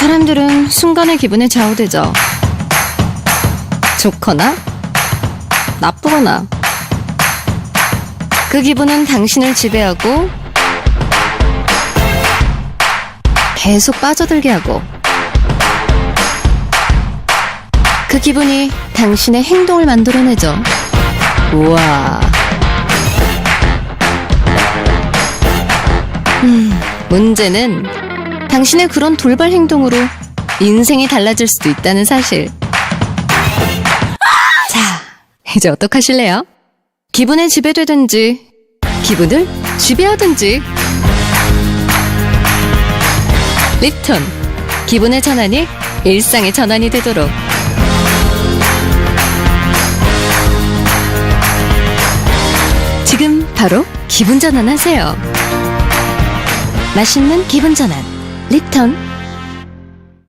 사람들은 순간의 기분에 좌우되죠. 좋거나 나쁘거나 그 기분은 당신을 지배하고 계속 빠져들게 하고 그 기분이 당신의 행동을 만들어내죠. 우와. 음, 문제는 당신의 그런 돌발 행동으로 인생이 달라질 수도 있다는 사실. 자, 이제 어떡하실래요? 기분에 지배되든지, 기분을 지배하든지. 립톤, 기분의 전환이 일상의 전환이 되도록. 지금 바로 기분 전환하세요. 맛있는 기분 전환, 립톤.